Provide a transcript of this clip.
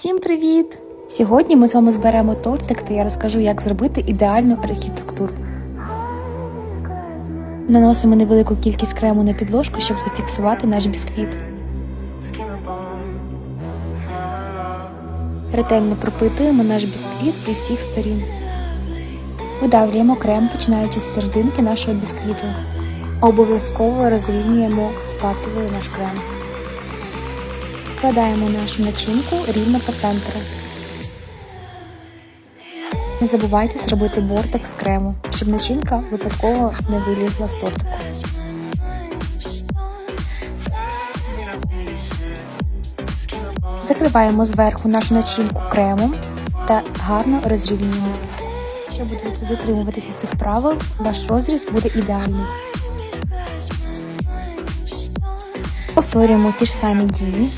Всім привіт! Сьогодні ми з вами зберемо тортик та я розкажу, як зробити ідеальну архітектуру. Наносимо невелику кількість крему на підложку, щоб зафіксувати наш бісквіт. Ретельно пропитуємо наш бісквіт зі всіх сторін. Видавлюємо крем, починаючи з серединки нашого бісквіту. Обов'язково розрівнюємо спатулою наш крем. Вкладаємо нашу начинку рівно по центру. Не забувайте зробити бортик з крему, щоб начинка випадково не вилізла з тортику. Закриваємо зверху нашу начинку кремом та гарно розрівнюємо. Якщо будете дотримуватися цих правил, ваш розріз буде ідеальний. Повторюємо ті ж самі дії.